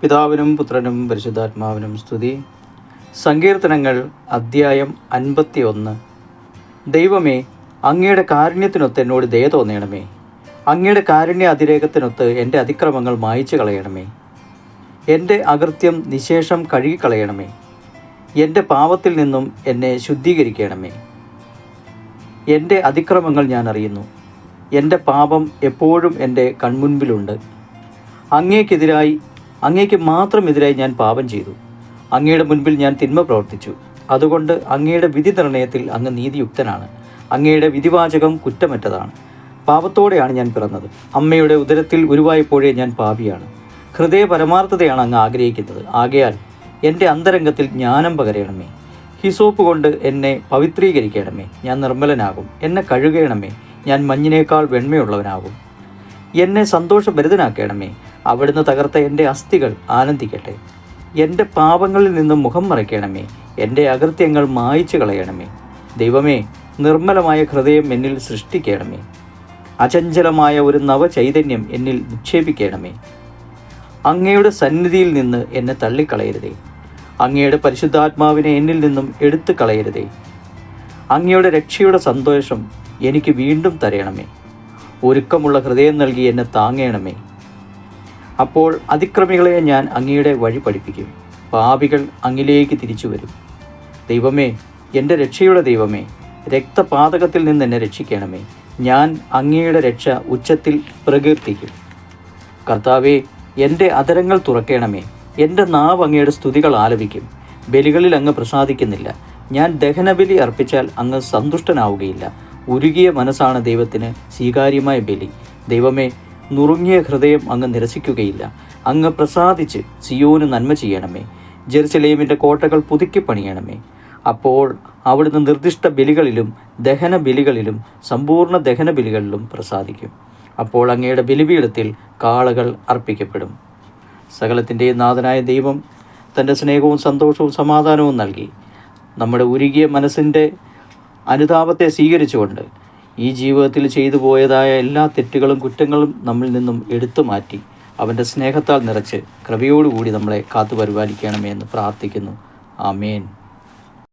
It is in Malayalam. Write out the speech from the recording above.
പിതാവിനും പുത്രനും പരിശുദ്ധാത്മാവിനും സ്തുതി. സങ്കീർത്തനങ്ങൾ അദ്ധ്യായം അൻപത്തി ഒന്ന് ദൈവമേ അങ്ങയുടെ കാരുണ്യത്തിനൊത്ത് എന്നോട് ദയ തോന്നണമേ. അങ്ങയുടെ കാരുണ്യ അതിരേകത്തിനൊത്ത് എന്റെ അതിക്രമങ്ങൾ മായ്ച്ചു കളയണമേ. എന്റെ അകൃത്യം നിശേഷം കഴുകിക്കളയണമേ. എന്റെ പാപത്തിൽ നിന്നും എന്നെ ശുദ്ധീകരിക്കണമേ. എന്റെ അതിക്രമങ്ങൾ ഞാൻ അറിയുന്നു. എന്റെ പാപം എപ്പോഴും എന്റെ കൺമുൻപിലുണ്ട്. അങ്ങേക്കെതിരായി അങ്ങേക്ക് മാത്രം എതിരായി ഞാൻ പാപം ചെയ്തു. അങ്ങയുടെ മുൻപിൽ ഞാൻ തിന്മ പ്രവർത്തിച്ചു. അതുകൊണ്ട് അങ്ങയുടെ വിധി നിർണയത്തിൽ അങ്ങ് നീതിയുക്തനാണ്. അങ്ങയുടെ വിധിവാചകം കുറ്റമറ്റതാണ്. പാപത്തോടെയാണ് ഞാൻ പിറന്നത്. അമ്മയുടെ ഉദരത്തിൽ ഉരുവായപ്പോഴേ ഞാൻ പാപിയാണ്. ഹൃദയ പരമാർത്ഥതയാണ് അങ്ങ് ആഗ്രഹിക്കുന്നത്. ആകയാൽ എന്റെ അന്തരംഗത്തിൽ ജ്ഞാനം പകരണമേ. ഹിസോപ്പ് കൊണ്ട് എന്നെ പവിത്രീകരിക്കണമേ. ഞാൻ നിർമ്മലനാകും. എന്നെ കഴുകണമേ. ഞാൻ മഞ്ഞിനേക്കാൾ വെണ്മയുള്ളവനാകും. എന്നെ സന്തോഷഭരിതനാക്കണമേ. അവിടുന്ന് തകർത്ത എന്റെ അസ്ഥികൾ ആനന്ദിക്കട്ടെ. എന്റെ പാപങ്ങളിൽ നിന്നും മുഖം മറയ്ക്കണമേ. എന്റെ അകൃത്യങ്ങൾ മായ്ച്ചു കളയണമേ. ദൈവമേ നിർമ്മലമായ ഹൃദയം എന്നിൽ സൃഷ്ടിക്കണമേ. അചഞ്ചലമായ ഒരു നവചൈതന്യം എന്നിൽ നിക്ഷേപിക്കണമേ. അങ്ങയുടെ സന്നിധിയിൽ നിന്ന് എന്നെ തള്ളിക്കളയരുതേ. അങ്ങയുടെ പരിശുദ്ധാത്മാവിനെ എന്നിൽ നിന്നും എടുത്തു കളയരുതേ. അങ്ങയുടെ രക്ഷയുടെ സന്തോഷം എനിക്ക് വീണ്ടും തരയണമേ ഒരുക്കമുള്ള ഹൃദയം നൽകി എന്നെ താങ്ങണമേ. അപ്പോൾ അതിക്രമികളെ ഞാൻ അങ്ങയുടെ വഴി പഠിപ്പിക്കും. പാപികൾ അങ്ങിലേക്ക് തിരിച്ചു വരും. ദൈവമേ എന്റെ രക്ഷയുടെ ദൈവമേ രക്തപാതകത്തിൽ നിന്ന് എന്നെ രക്ഷിക്കണമേ. ഞാൻ അങ്ങയുടെ രക്ഷ ഉച്ചത്തിൽ പ്രകീർത്തിക്കും. കർത്താവെ എന്റെ അതരങ്ങൾ തുറക്കണമേ. എന്റെ നാവ് അങ്ങയുടെ സ്തുതികൾ ആലപിക്കും. ബലികളിൽ അങ്ങ് പ്രസാദിക്കുന്നില്ല. ഞാൻ ദഹനബലി അർപ്പിച്ചാൽ അങ്ങ് സന്തുഷ്ടനാവുകയില്ല. ഉരുകിയ മനസ്സാണ് ദൈവത്തിന് സ്വീകാര്യമായ ബലി. ദൈവമേ നുറുങ്ങിയ ഹൃദയം അങ്ങ് നിരസിക്കുകയില്ല. അങ്ങ് പ്രസാദിച്ച് സിയോന് നന്മ ചെയ്യണമേ. ജെറുസലേമിന്റെ കോട്ടകൾ പുതുക്കി പണിയണമേ. അപ്പോൾ അവിടുന്ന് നിർദ്ദിഷ്ട ബലികളിലും ദഹന ബലികളിലും സമ്പൂർണ ദഹന ബലികളിലും പ്രസാദിക്കും. അപ്പോൾ അങ്ങയുടെ ബലിപീഠത്തിൽ കാളകൾ അർപ്പിക്കപ്പെടും. സകലത്തിന്റെയും നാഥനായ ദൈവം തന്റെ സ്നേഹവും സന്തോഷവും സമാധാനവും നൽകി. നമ്മുടെ ഉരുകിയ മനസ്സിന്റെ അനുതാപത്തെ സ്വീകരിച്ചുകൊണ്ട് ഈ ജീവിതത്തിൽ ചെയ്തു പോയതായ എല്ലാ തെറ്റുകളും കുറ്റങ്ങളും നമ്മിൽ നിന്നും എടുത്തു മാറ്റി അവന്റെ സ്നേഹത്താൽ നിറച്ച് കൃപയോടുകൂടി നമ്മളെ കാത്തു പരിപാലിക്കണമേ എന്ന് പ്രാർത്ഥിക്കുന്നു. ആമേൻ.